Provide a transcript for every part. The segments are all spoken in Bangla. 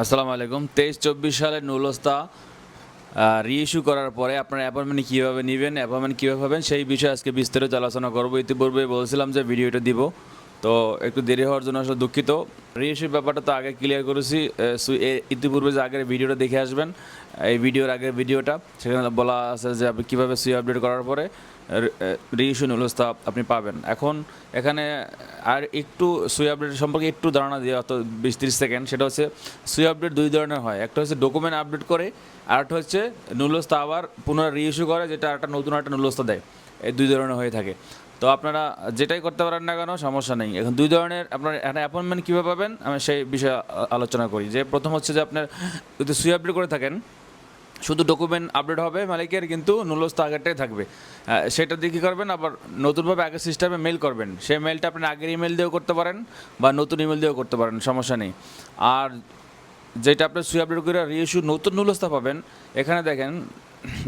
আসসালামু আলাইকুম। তেইশ চব্বিশ সালের নুলস্তা রিইস্যু করার পরে আপনার অ্যাপয়েন্টমেন্ট কীভাবে নেবেন অ্যাপয়েন্টমেন্ট কীভাবে পাবেন, সেই বিষয়ে আজকে বিস্তারিত আলোচনা করব। ইতিপূর্বে বলছিলাম যে ভিডিওটা দিব, তো একটু দেরি হওয়ার জন্য আসলে দুঃখিত। রিইস্যুর ব্যাপারটা তো আগে ক্লিয়ার করেছি ইতিপূর্বে যে আগের ভিডিওটা দেখে আসবেন, এই ভিডিওর আগের ভিডিওটা, সেখানে বলা আছে যে আপনি কীভাবে সুই আপডেট করার পরে রিইস্যু নুলস্তা আপনি পাবেন। এখন এখানে আর একটু সুই আপডেট সম্পর্কে একটু ধারণা দিয়ে অত বিশ তিরিশ সেকেন্ড, সেটা হচ্ছে সুই আপডেট দুই ধরনের হয়। একটা হচ্ছে ডকুমেন্ট আপডেট করে, আর একটা হচ্ছে নুলস্তা আবার পুনরায় রিইস্যু করে, যেটা একটা নতুন একটা নুলস্তা দেয়। এই দুই ধরনের হয়ে থাকে। তো আপনারা যেটাই করতে পারেন না কেন, সমস্যা নেই। এখন দুই ধরনের আপনার এখানে অ্যাপয়েন্টমেন্ট কীভাবে পাবেন, আমি সেই বিষয়ে আলোচনা করি। যে প্রথম হচ্ছে যে আপনার যদি সুই আপডেট করে থাকেন শুধু ডকুমেন্ট আপডেট হবে মালিকের, কিন্তু নুলস্ত আগেরটাই থাকবে। সেটা দিয়ে কী করবেন? আবার নতুনভাবে আগের সিস্টেমে মেল করবেন। সেই মেলটা আপনি আগের ইমেল দিয়েও করতে পারেন বা নতুন ইমেল দিয়েও করতে পারেন, সমস্যা নেই। আর যেটা আপনার সুই আপডেট করে রিইস্যু নতুন নুলস্তা পাবেন, এখানে দেখেন,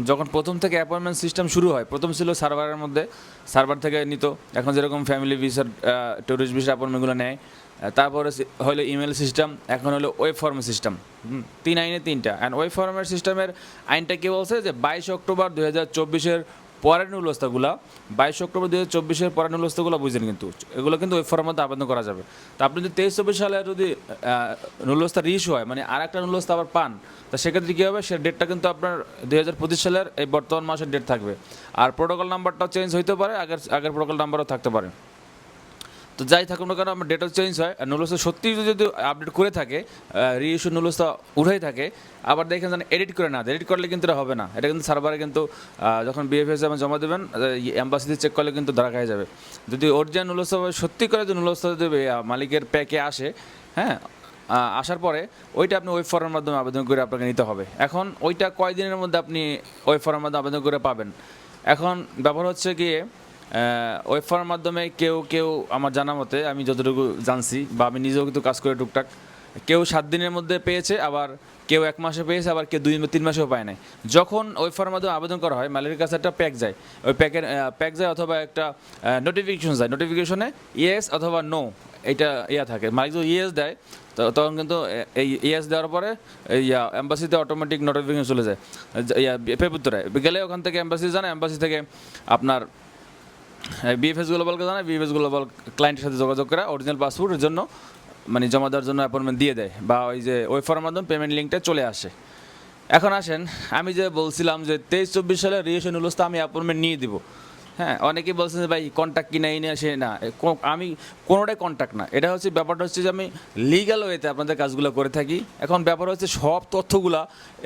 যখন প্রথম থেকে অ্যাপয়েন্টমেন্ট সিস্টেম শুরু হয়, প্রথম ছিল সার্ভারের মধ্যে সার্ভার থেকে নিত। এখন যেরকম ফ্যামিলি ভিসার ট্যুরিস্ট ভিসার অ্যাপয়েন্টমেন্টগুলো নেয় তারপরে হলো ইমেল সিস্টেম এখন হলো ওয়েব ফর্ম সিস্টেম তিন আইনে তিনটা। অ্যান্ড ওয়েব ফর্মের সিস্টেমের আইনটা কী বলছে যে বাইশ অক্টোবর দু হাজার চব্বিশের পরের নুলস্তাগুলা বাইশ অক্টোবর দু হাজার চব্বিশের পরের নুলস্তাগুলো বুঝেন কিন্তু, এগুলো কিন্তু ওয়েব ফর্মের মধ্যে আবেদন করা যাবে। তা আপনি যদি তেইশ চব্বিশ সালে যদি নুলস্তা রিইস্যু হয় মানে আর একটা নুলস্তা আবার পান, তা সেক্ষেত্রে কী হবে? সে ডেটটা কিন্তু আপনার দুই হাজার পঁচিশ সালের এই বর্তমান মাসের ডেট থাকবে। আর প্রোটোকল নাম্বারটাও চেঞ্জ হইতে পারে, আগের আগের প্রোটোকল নাম্বারও থাকতে পারে। তো যাই থাকুক না কেন, আমার ডেটা চেঞ্জ হয়। আর নুলসটা সত্যি যদি আপডেট করে থাকে রিইস্যু নুলসটা উঠাই থাকে, আবার দেখেন যেন এডিট করে না এডিট করলে কিন্তু হবে না। এটা কিন্তু সার্ভারে কিন্তু যখন বিএফএস আমার জমা দেবেন অ্যাম্বাসিতে চেক করলে কিন্তু ধরা খাই যাবে। যদি অরিজিনাল নুলসটা সত্যি করে যদি নুলসটা যদি মালিকের প্যাকে আসে হ্যাঁ আসার পরে ওইটা আপনি ওয়েব ফর্মের মাধ্যমে আবেদন করে আপনাকে নিতে হবে। এখন ওইটা কয়দিনের মধ্যে আপনি ওয়েব ফর্মের মাধ্যমে আবেদন করে পাবেন? এখন ব্যাপার হচ্ছে গিয়ে ওয়েব ফর্মের মাধ্যমে কেউ কেউ আমার জানা মতে, আমি যতটুকু জানছি বা আমি নিজেও কিন্তু কাজ করে টুকটাক, কেউ সাত দিনের মধ্যে পেয়েছে, আবার কেউ এক মাসে পেয়েছে, আবার কেউ দুই, তিন মাসেও পায় নাই। যখন ওয়েব ফর্মের মাধ্যমে আবেদন করা হয় মালিকের কাছে একটা প্যাক যায়। ওই প্যাকের প্যাক যায় অথবা একটা নোটিফিকেশন যায়। নোটিফিকেশনে ইয়েস অথবা নো এটা ইয়া থাকে। মালিক যদি ইয়েস দেয় তখন কিন্তু এই ইয়েস দেওয়ার পরে, এই অ্যাম্বাসিতে অটোমেটিক নোটিফিকেশন চলে যায়। ইয়া পেপুত্তরে গেলে ওখান থেকে অ্যাম্বাসি জানে অ্যাম্বাসি থেকে আপনার বিএফএস গ্লোবালকে জানায় বিএফএস গ্লোবাল ক্লায়েন্টের সাথে যোগাযোগ করে অরিজিনাল পাসপোর্টের জন্য মানে জমা দেওয়ার জন্য অ্যাপয়েন্টমেন্ট দিয়ে দেয় বা ওই যে ওই ফর্মের মাধ্যমে পেমেন্ট লিঙ্কটা চলে আসে। এখন আসেন, আমি যে বলছিলাম যে তেইশ চব্বিশ সালে রিয়েশন হলো আমি অ্যাপয়েন্টমেন্ট নিয়ে দিব। হ্যাঁ অনেকেই বলছেন ভাই কন্ট্যাক্ট কিনা এনে আসে, না। আমি কোনোটাই কন্ট্যাক্ট না। এটা হচ্ছে ব্যাপারটা হচ্ছে যে আমি লিগ্যাল ওয়েতে আপনাদের কাজগুলো করে থাকি। এখন ব্যাপার হচ্ছে সব তথ্যগুলা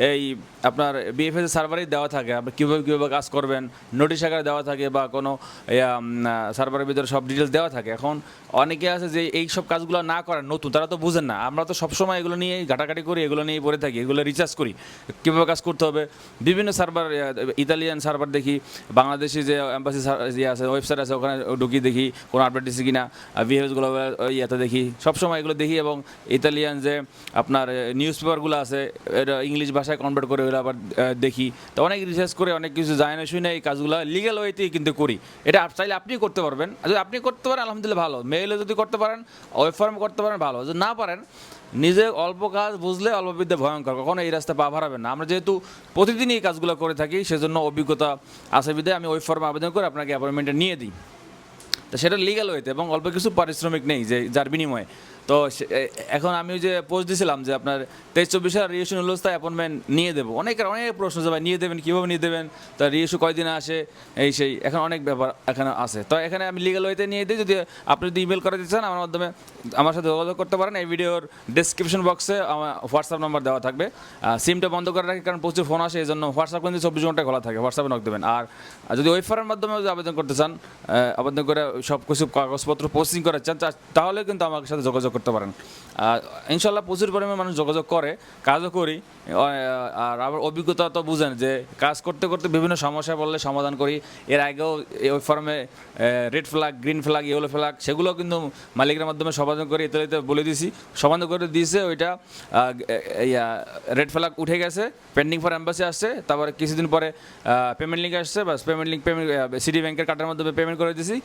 এই আপনার বিএফএস সার্ভারেই দেওয়া থাকে। আপনি কীভাবে কীভাবে কাজ করবেন নোটিশ আকারে দেওয়া থাকে বা কোনো সার্ভারের ভিতরে সব ডিটেলস দেওয়া থাকে। এখন অনেকে আছে যে এই সব কাজগুলো না করেন নতুন, তারা তো বুঝেন না। আমরা তো সবসময় এগুলো নিয়ে ঘাটাঘাটি করি, এগুলো নিয়ে পড়ে থাকি, এগুলো রিচার্জ করি। কীভাবে কাজ করতে হবে? বিভিন্ন সার্ভার ইতালিয়ান সার্ভার দেখি, বাংলাদেশি যে এম্বাসি ইয়ে আছে ওয়েবসাইট আছে, ওখানে ঢুকি দেখি কোনো আপডেট দিচ্ছে কিনা। ভিএস গ্লোবাল ইয়েতে দেখি। সবসময় এগুলো দেখি এবং ইতালিয়ান যে আপনার নিউজ পেপারগুলো আছে এটা ইংলিশ ভাষায় কনভার্ট করে ওগুলো আবার দেখি। তো অনেক রিসার্চ করে, অনেক কিছু জানে না, শুনে এই কাজগুলো লিগ্যাল ওয়েতেই কিন্তু করি। এটা চাইলে আপনি করতে পারবেন। যদি আপনি করতে পারেন, আলহামদুলিল্লাহ ভালো। মেইলে যদি করতে পারেন ওয়েব ফর্ম করতে পারেন, ভালো। যদি না পারেন নিজে অল্প কাজ বুঝলে অল্প বিদ্যা ভয়ঙ্কর, কখনো এই রাস্তা পা ভাড়াবেন না। আমরা যেহেতু প্রতিদিনই এই কাজগুলো করে থাকি, সেজন্য অভিজ্ঞতা আছে বিধে আমি ওই ফর্মে আবেদন করে আপনাকে অ্যাপয়েন্টমেন্টটা নিয়ে দিই। তা সেটা লিগাল হইতে এবং অল্প কিছু পারিশ্রমিক নেই যে, যার বিনিময়ে। তো এখন আমি যে পোস্ট দিয়েছিলাম যে আপনার তেইশ চব্বিশে রিয়েশন উল্লস্তায় অ্যাপয়েন্টমেন্ট নিয়ে দেবো। অনেকের অনেক প্রশ্ন যে ভাই, নিয়ে দেবেন, কীভাবে নিয়ে দেবেন? তা রিয়েশু কয়দিন আসে? এই সেই, এখন অনেক ব্যাপার এখানে আছে। তো এখানে আমি লিগাল ওয়েতে নিয়ে দিই, যদি আপনি যদি ইমেল করে দিতে চান, আমার মাধ্যমে আমার সাথে যোগাযোগ করতে পারেন। এই ভিডিওর ডিসক্রিপশন বক্সে আমার হোয়াটসঅ্যাপ নাম্বার দেওয়া থাকবে। সিমটা বন্ধ করে রাখি, কারণ প্রচুর ফোন আসে এই জন্য হোয়াটসঅ্যাপ কিন্তু চব্বিশ ঘণ্টা খোলা থাকে। হোয়াটসঅ্যাপে নক দেবেন। আর যদি ওয়েফারের মাধ্যমে যদি আবেদন করতে চান আবেদন করে সব কিছু কাগজপত্র পোস্টিং করার চান তাহলে কিন্তু আমার সাথে যোগাযোগ করতে পারেন। ইনশাল্লাহ প্রচুর পরিমাণে মানুষ যোগাযোগ করে, কাজও করি। আর আবার অভিজ্ঞতা তো বুঝেন যে, কাজ করতে করতে বিভিন্ন সমস্যা বললে সমাধান করি। এর আগেও ওই ফর্মে red flag green flag yellow flag সেগুলো কিন্তু মালিকের মাধ্যমে সমাধান করে ইত্যাদিতে বলে দিয়েছি সমাধান করে দিয়েছে ওইটা। রেড ফ্ল্যাগ উঠে গেছে পেন্ডিং ফর অ্যাম্বাসি আসছে, তারপরে কিছুদিন পরে পেমেন্ট লিঙ্ক আসছে বাস পেমেন্ট লিঙ্ক পেমেন্ট সিটি ব্যাংকের কার্ডের মাধ্যমে পেমেন্ট করে দিয়েছি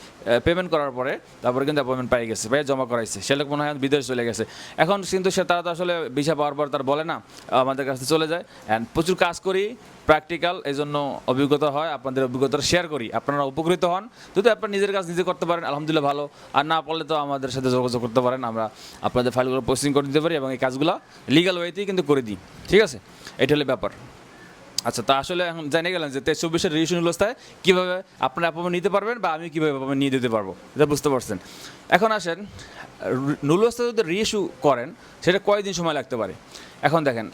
পেমেন্ট করার পরে, তারপরে কিন্তু অ্যাপয়েন্টমেন্ট পাই গেছে, পাই জমা করাইছে। সেটা মনে হয় ক্লায়েন্ট বিদেশ চলে গেছে। এখন কিন্তু সে তারা তো আসলে ভিসা পাওয়ার পর তার বলে না, আমাদের কাছে চলে যায়। অ্যান্ড প্রচুর কাজ করি প্র্যাকটিক্যাল এই জন্য অভিজ্ঞতা হয়, আপনাদের অভিজ্ঞতা শেয়ার করি। আপনারা উপকৃত হন, যদি আপনার নিজের কাজ নিজে করতে পারেন, আলহামদুলিল্লাহ ভালো। আর না পারলে তো আমাদের সাথে যোগাযোগ করতে পারেন, আমরা আপনাদের ফাইলগুলো প্রসেসিং করে দিতে পারি এবং এই কাজগুলো লিগাল ওয়েতেই কিন্তু করে দিই। ঠিক আছে? এটা হলো ব্যাপার। আচ্ছা তা আসলে এখন জানিয়ে গেলাম যে তেইশ চব্বিশের রেজিস্ট্রেশন ব্যবস্থায় কীভাবে আপনার অ্যাপয়েন্টমেন্ট নিতে পারবেন বা আমি কীভাবে অ্যাপয়েন্টমেন্ট নিয়ে দিতে পারব, এটা বুঝতে পারছেন। এখন আসেন নুলস্তা যদি রিইস্যু করেন, সেটা কয়দিন সময় লাগতে পারে? এখন দেখেন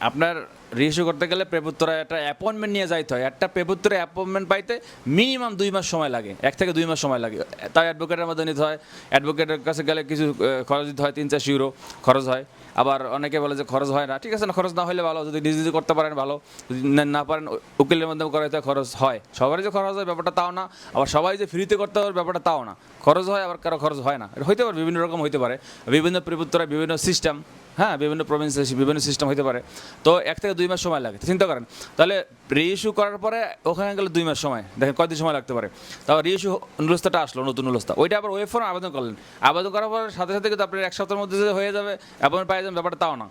আপনার রিইস্যু করতে গেলে প্রেপুত্তরা একটা অ্যাপয়েন্টমেন্ট নিয়ে যাইতে হয়। একটা প্রেপুত্তরে অ্যাপয়েন্টমেন্ট পাইতে মিনিমাম দুই মাস সময় লাগে। এক থেকে দুই মাস সময় লাগে। তাই অ্যাডভোকেটের মধ্যে নিতে হয়। অ্যাডভোকেটের কাছে গেলে কিছু খরচ দিতে হয় তিন চারশো ইউরো খরচ হয়। আবার অনেকে বলে যে খরচ হয় না। ঠিক আছে না খরচ না হলে ভালো। যদি নিজে করতে পারেন ভালো। যদি না- পারেন উকিলের মাধ্যমে হয়, খরচ হয়। সবারই যে খরচ হয় ব্যাপারটা তাও না। আবার সবাই যে ফ্রিতে করতে হবে ব্যাপারটা তাও না। খরচ হয় আবার কারও খরচ হয় না। হইতে পারে বিভিন্ন রকম হইতে পারে। বিভিন্ন প্রিপুত্তরায় বিভিন্ন সিস্টেম হ্যাঁ বিভিন্ন প্রভিন্সে বিভিন্ন সিস্টেম হতে পারে। তো এক থেকে দুই মাস সময় লাগে চিন্তা করেন। তাহলে রিইস্যু করার পরে ওখানে গেলে দুই মাস সময়, দেখেন কয়দিন সময় লাগতে পারে। তারপর রিইস্যু নুলস্তাটা আসলো, নতুন নুলস্তা। ওইটা আবার ওয়েব ফর্ম আবেদন করলেন। আবেদন করার পরে সাথে সাথে কিন্তু আপনার এক সপ্তাহের মধ্যে হয়ে যাবে অ্যাপয়েন্ট পাই যাবেন, ব্যাপারটা তাও না।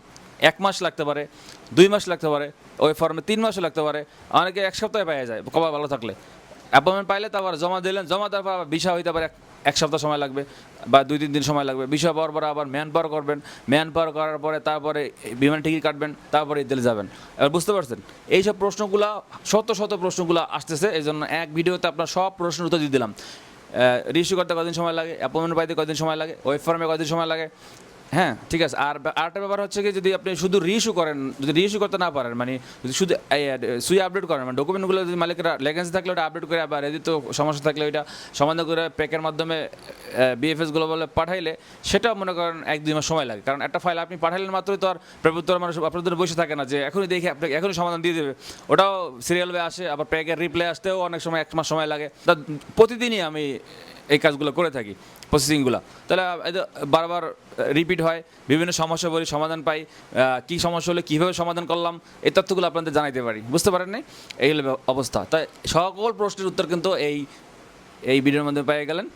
এক মাস লাগতে পারে, দুই মাস লাগতে পারে, ওই ফর্মে তিন মাসও লাগতে পারে। অনেকে এক সপ্তাহে পাওয়া যায় কবা ভালো থাকলে। অ্যাপয়েন্টমেন্ট পাইলে তারপর জমা দিলেন, জমা দেওয়ার পর ভিসা হইতে পারে এক- সপ্তাহ সময় লাগবে বা দুই তিন দিন সময় লাগবে। বিষয় পাওয়ার পরে আবার ম্যান পাওয়ার করবেন। ম্যান পাওয়ার করার পরে তারপরে বিমান টিকিট কাটবেন, তারপরে দিল্লি যাবেন। এবার বুঝতে পারছেন? এইসব প্রশ্নগুলো, শত শত প্রশ্নগুলো আসতেছে এই জন্য এক ভিডিওতে আপনার সব প্রশ্নের উত্তর দিয়ে দিলাম। রিস্যু করতে কদিন সময় লাগে অ্যাপয়েন্টমেন্ট পাইতে কদিন সময় লাগে ওয়েব ফর্মে কদিন সময় লাগে হ্যাঁ ঠিক আছে। আর আরেকটা ব্যাপার হচ্ছে কি, যদি আপনি শুধু রিইস্যু করেন, যদি রিইস্যু করতে না পারেন মানে যদি শুধু সুই আপডেট করেন মানে ডকুমেন্টগুলো যদি মালিকের লেগেন্স থাকলে ওটা আপডেট করে, আবার এদিকে তো সমস্যা থাকলে ওইটা সমাধান করে প্যাকের মাধ্যমে বিএফএস বলে পাঠাইলে, সেটাও মনে করেন এক দুই মাস সময় লাগে। কারণ একটা ফাইল আপনি পাঠাইলেন মাত্রই তো আর প্রভুত্ব মানুষ, আপনাদের বসে থাকে না, যে এখনই দেখে আপনাকে এখনই সমাধান দিয়ে দেবে। ওটাও সিরিয়াল আসে, আবার প্যাকের রিপ্লাই আসতেও অনেক সময় এক মাস সময় লাগে। প্রতিদিনই আমি এই কাজগুলো করে থাকি প্রসেসিংগুলো তাহলে বারবার রিপিট হয়, বিভিন্ন সমস্যা বলি সমাধান পাই কী সমস্যা হলে, কীভাবে সমাধান করলাম, এই তথ্যগুলো আপনাদের জানাইতে পারি। বুঝতে পারেন নাই? এই হলো অবস্থা। তাই সকল প্রশ্নের উত্তর কিন্তু এই এই ভিডিওর মধ্যে পেয়ে গেলেন।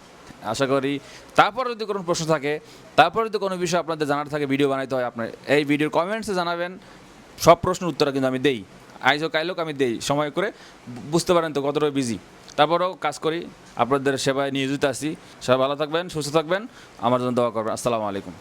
আশা করি, তারপর যদি কোনো প্রশ্ন থাকে, তারপর যদি কোনো বিষয় আপনাদের জানার থাকে, ভিডিও বানাইতে হয় আপনার এই ভিডিওর কমেন্টসে জানাবেন। সব প্রশ্নের উত্তর কিন্তু আমি দেই। আইজ হোক আইলোক আমি দেই, সময় করে। বুঝতে পারেন তো কতটা বিজি তারপরেও কাজ করি, আপনাদের সেবায় নিয়োজিত আছি। সবাই ভালো থাকবেন, সুস্থ থাকবেন, আমার জন্য দোয়া করবেন। আসসালামু আলাইকুম।